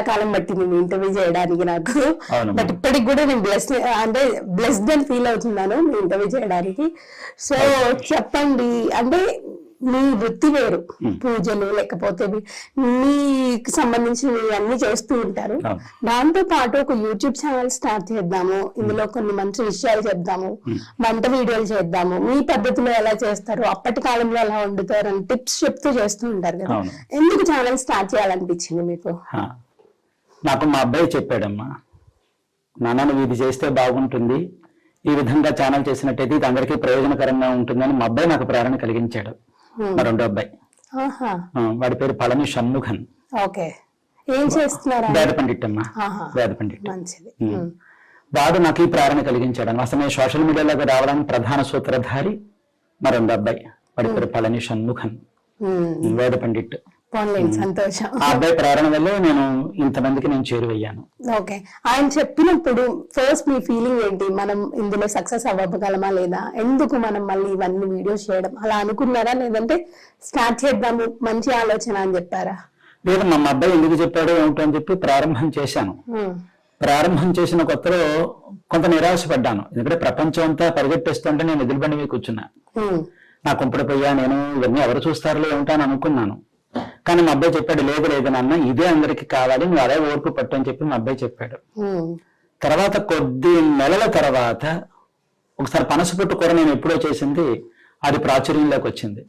చాలా కాలం పట్టింది మీ ఇంటర్వ్యూ చేయడానికి నాకు. బట్ ఇప్పటికి కూడా నేను బ్లెస్ అంటే బ్లెస్డ్ అని ఫీల్ అవుతున్నాను మీ ఇంటర్వ్యూ చేయడానికి. సో చెప్పండి. అంటే మీ వృత్తి వేరు. పూజలు లేకపోతే మీకు సంబంధించినవి అన్ని చేస్తూ ఉంటారు. దాంతో పాటు ఒక యూట్యూబ్ ఛానల్ స్టార్ట్ చేద్దాము. ఇందులో కొన్ని మంచి విషయాలు చెప్దాము. వంట వీడియోలు చేద్దాము. మీ పద్ధతిలో ఎలా చేస్తారు? అప్పటి కాలంలో ఎలా వండుతారు? అని టిప్స్ చెప్తూ చేస్తూ ఉంటారు కదా. ఎందుకు ఛానల్ స్టార్ట్ చేయాలనిపించింది మీకు. నాకు మా అబ్బాయి చెప్పాడమ్మా నాన్న నువ్వు ఇది చేస్తే బాగుంటుంది. ఈ విధంగా ఛానల్ చేసినట్టయితే ఇది అందరికీ ప్రయోజనకరంగా ఉంటుందని మా అబ్బాయి నాకు ప్రేరణ కలిగించాడు. మా రెండో అబ్బాయి. వాడి పేరు పళని షణ్ముఖన్. ఓకే. ఏం చేస్తున్నారా వేద పండిట్ అమ్మా. వేద పండిట్. వాడు నాకు ఈ ప్రేరణ కలిగించాడు అసలు నేను సోషల్ మీడియాలోకి రావడానికి ప్రధాన సూత్రధారి మా రెండో అబ్బాయి. వాడి పేరు పళని షణ్ముఖన్. వేద పండిట్. సంతోషం. ఆ అబ్బాయి ప్రేరణ వల్లే నేను ఇంతమందికి నేను చేరువయ్యాను. ఓకే. ఆయన చెప్పినప్పుడు ఫస్ట్ మీ ఫీలింగ్ ఏంటి? మనం ఇందులో సక్సెస్ అవ్వగలమా లేదా? ఎందుకు మనం మళ్ళీ ఇవన్నీ వీడియోస్ చేయడం? అలా అనుకున్నారా? లేదంటే స్టార్ట్ చేద్దాము మంచి ఆలోచన అని చెప్పారా? లేదు మా అబ్బాయి ఎందుకు చెప్పాడో ఏమిటో అని చెప్పి ప్రారంభం చేశాను. ప్రారంభం చేసిన కొత్తలో కొంత నిరాశపడ్డాను. ఎందుకంటే ప్రపంచం అంతా పరిగెట్టేస్తుంటే నేను ఎదురుబండి మీద కూర్చున్నా. నా కుంపడి పోయా నేను ఇవన్నీ ఎవరు చూస్తారో ఏమిటో అని అనుకున్నాను. కానీ మా అబ్బాయి చెప్పాడు లేదు లేదు నాన్న ఇదే అందరికి కావాలి నువ్వు అదే ఓర్పు పట్టు అని చెప్పి మా అబ్బాయి చెప్పాడు. తర్వాత కొద్ది నెలల తర్వాత ఒకసారి పనస పొట్టు కూర నేను ఎప్పుడో చేసింది అది ప్రాచుర్యంలోకి వచ్చింది.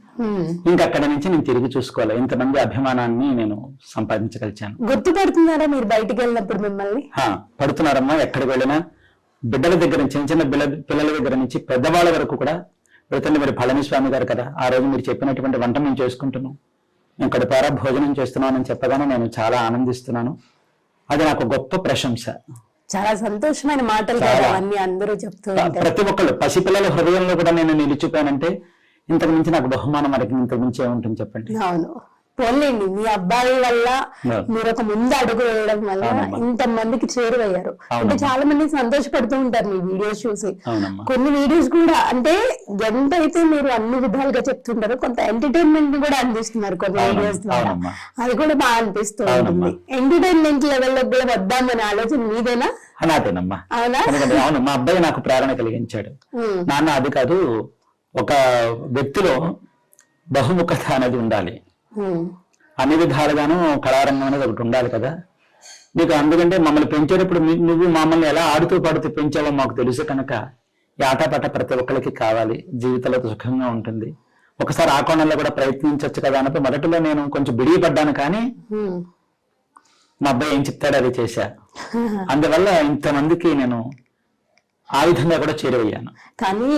ఇంకా అక్కడి నుంచి నేను తిరిగి చూసుకోవాలి ఇంతమంది అభిమానాన్ని నేను సంపాదించగలిచాను. గుర్తుపడుతున్నారా మీరు బయటికి వెళ్ళినప్పుడు మిమ్మల్ని? పడుతున్నారమ్మా ఎక్కడికి వెళ్ళినా. బిడ్డల దగ్గర నుంచి చిన్న చిన్న పిల్ల పిల్లల దగ్గర నుంచి పెద్దవాళ్ళ వరకు కూడా వెళ్తుండే మరి పళనిస్వామి గారు కదా ఆ రోజు మీరు చెప్పినటువంటి వంట మేము చేసుకుంటున్నాం. నేను కడుపారా భోజనం చేస్తున్నానని చెప్పగానే నేను చాలా ఆనందిస్తున్నాను. అది నాకు గొప్ప ప్రశంస. చాలా సంతోషమైన మాటలు. అవన్నీ అందరూ చెప్తూ ప్రతి ఒక్కళ్ళు పసిపిల్లల హృదయంలో కూడా నేను నిలిచిపోయానంటే ఇంతకు మించి నాకు బహుమానం మనకి ఇంతకు మించి ఏముంటుంది చెప్పండి? అవును. పోన్లేండి మీ అబ్బాయి వల్ల. మీరు ఒక ముందు అడుగు వేయడం వల్ల. ఇంత మందికి చేరువయ్యారు అంటే. చాలా మంది సంతోషపడుతూ ఉంటారు మీ వీడియోస్ చూసి కొన్ని వీడియోస్ కూడా అంటే ఎంతైతే మీరు అన్ని విధాలుగా చెప్తుంటారో కొంత ఎంటర్టైన్మెంట్ కూడా అందిస్తున్నారు కొన్ని. వీడియోస్ ద్వారా. అది కూడా బాగా అనిపిస్తూ. ఉంటుంది ఎంటర్టైన్మెంట్ లెవెల్లో కూడా వద్దామనే ఆలోచన మీదేనా నాదేనమ్మా అవునా మా అబ్బాయి నాకు ప్రేరణ కలిగించాడు నాన్న అది కాదు ఒక వ్యక్తిలో బహుముఖత అనేది ఉండాలి అన్ని విధాలుగాను కళారంగం అనేది ఒకటి ఉండాలి కదా. నీకు అందుకంటే మమ్మల్ని పెంచేటప్పుడు నువ్వు మమ్మల్ని ఎలా ఆడుతూ పాడుతూ పెంచావో మాకు తెలుసు కనుక ఆటపాట ప్రతి ఒక్కరికి కావాలి. జీవితంలో సుఖంగా ఉంటుంది. ఒకసారి ఆ కోణంలో కూడా ప్రయత్నించవచ్చు కదా అన్నప్పుడు మొదటిలో నేను కొంచెం బిడియపడ్డాను కానీ. మా అబ్బాయి ఏం చెప్తాడో అది చేశా. అందువల్ల ఇంతమందికి నేను ఆ విధంగా కూడా చేరువయ్యాను కానీ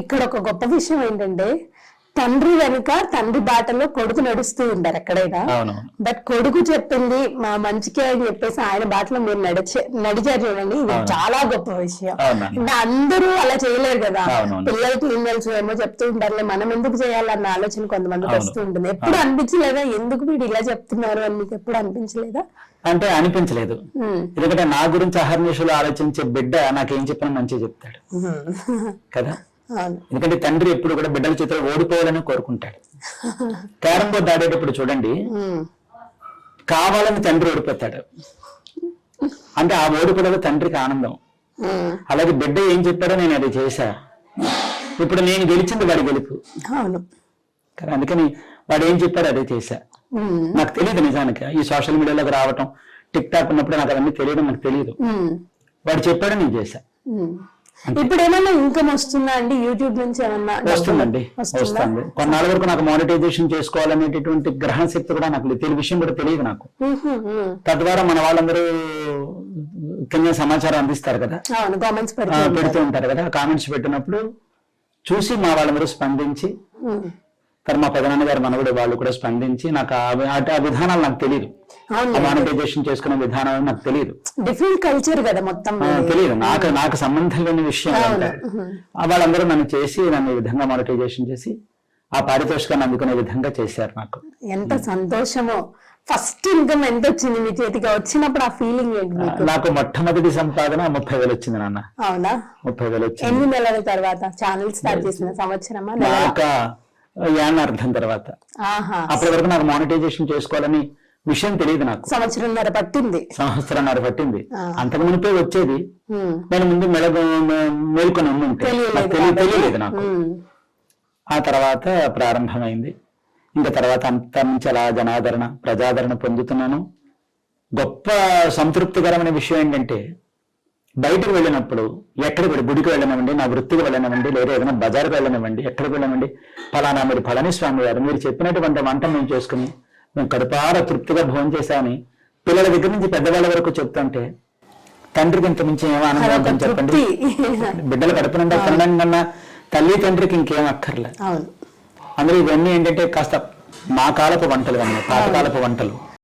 ఇక్కడ ఒక గొప్ప విషయం ఏంటంటే తండ్రి వెనుక తండ్రి బాటలో కొడుకు నడుస్తూ ఉంటారు ఎక్కడైనా. బట్ కొడుకు చెప్పింది మా మంచికే అని చెప్పేసి ఆయన బాటలో మీరు నడిచే నడిచారు చూడండి. ఇది. చాలా గొప్ప విషయం. అందరూ అలా చేయలేరు కదా. పిల్లలకి ఏం తెలుసు ఏమో చెప్తూ ఉంటారులే మనం ఎందుకు చేయాలన్న ఆలోచన కొంతమందికి. వస్తూ ఉంటుంది. ఎప్పుడు అనిపించలేదా? ఎందుకు మీరు ఇలా చెప్తున్నారు అని మీకు ఎప్పుడు అనిపించలేదా? అంటే అనిపించలేదు. ఎందుకంటే నా గురించి అహర్నిశలు ఆలోచించే బిడ్డ నాకేం చెప్పినా మంచిగా చెప్తాడు. కదా? ఎందుకంటే తండ్రి ఎప్పుడు కూడా బిడ్డల చేతిలో ఓడిపోవాలని కోరుకుంటాడు. క్యారం బోర్డు ఆడేటప్పుడు చూడండి. కావాలని తండ్రి ఓడిపోతాడు. అంటే ఆ ఓడిపోవడం తండ్రికి ఆనందం. అలాగే బిడ్డ ఏం చెప్పాడో నేను అది చేశా. ఇప్పుడు నేను గెలిచింది వాడి గెలుపు. అందుకని వాడు ఏం చెప్పాడో అదే చేశా. నాకు తెలియదు నిజానికి. ఈ సోషల్ మీడియాలోకి రావటం టిక్ టాక్ ఉన్నప్పుడు నాకు అవన్నీ తెలియదు నాకు తెలియదు. వాడు చెప్పాడు నేను చేశా. ఇప్పుడు ఏమన్నా ఇన్కమ్ వస్తుందా అండి? యూట్యూబ్ నుంచి ఏమన్నా వస్తుందండి వస్తుందా? కొన్నాళ్ళ వరకు నాకు మానిటైజేషన్ చేసుకోవాలనేటటువంటి గ్రహణ శక్తి కూడా నాకు. తెలియ విషయం కూడా తెలియదు నాకు. తద్వారా మన వాళ్ళందరూ కింద సమాచారం అందిస్తారు కదా. పెడుతూ ఉంటారు. కదా? కామెంట్స్ పెట్టినప్పుడు చూసి మా వాళ్ళందరూ స్పందించి తర్వాత మా పెదనాన్న గారు మనవడు వాళ్ళు కూడా స్పందించి నాకు ఆ విధానాలు నాకు తెలియదు మానిటైజేషన్ చేసుకునే విధానాలు నాకు తెలియదు డిఫరెంట్ కల్చర్ కదా మొత్తం. తెలియదు నాకు నాకు సంబంధం లేని విషయం వాళ్ళందరూ నన్ను చేసి నన్ను ఈ విధంగా మానిటైజేషన్ చేసి ఆ పారితోషికాన్ని అందుకునే విధంగా చేశారు నాకు. ఎంత సంతోషమో. ఫస్ట్ ఇన్కమ్ ఎంత వచ్చింది మీ చేతికి? వచ్చినప్పుడు ఆ ఫీలింగ్ ఏంటి నాకు మొట్టమొదటి సంపాదన ముప్పై వేలు వచ్చింది నాన్న. అవునా? ముప్పై వేలు వచ్చింది. ఎన్ని నెలల తర్వాత? ఛానల్ స్టార్ట్ చేసిన సంవత్సరమా? యాన్ అర్థం తర్వాత. అప్పటి వరకు నాకు మానిటైజేషన్ చేసుకోవాలని విషయం తెలియదు నాకు. సంవత్సరంన్నర పట్టింది. సంవత్సరంన్నర పట్టింది. అంతకు మునిపే వచ్చేది. నేను ముందు మెడ మేల్కొని ఉంటే తెలియలేదు నాకు. ఆ తర్వాత ప్రారంభమైంది. ఇంకా తర్వాత అంత నుంచి అలా జనాదరణ ప్రజాదరణ పొందుతున్నాను. గొప్ప సంతృప్తికరమైన విషయం ఏంటంటే బయటకు వెళ్ళినప్పుడు ఎక్కడికి వెళ్ళి గుడికి వెళ్ళనివ్వండి నా వృత్తికి వెళ్ళనివ్వండి లేదా ఏదైనా బజార్కి వెళ్ళనివ్వండి ఎక్కడికి వెళ్ళనివ్వండి ఫలానా మీరు పళనిస్వామి గారు మీరు చెప్పినటువంటి వంట మేము చేసుకుని మేము కడుపార తృప్తిగా భోజనం చేశామని పిల్లల దగ్గర నుంచి పెద్దవాళ్ళ వరకు చెప్తుంటే తండ్రికి ఇంత మించి ఏమో ఆనందం చెప్పండి. బిడ్డలు కడుపు నిండా తినడం కన్నా తల్లి తండ్రికి ఇంకేం అక్కర్లే. అందులో ఇవన్నీ ఏంటంటే కాస్త మా కాలపు వంటలు అన్నీ పాతకాలపు వంటలు.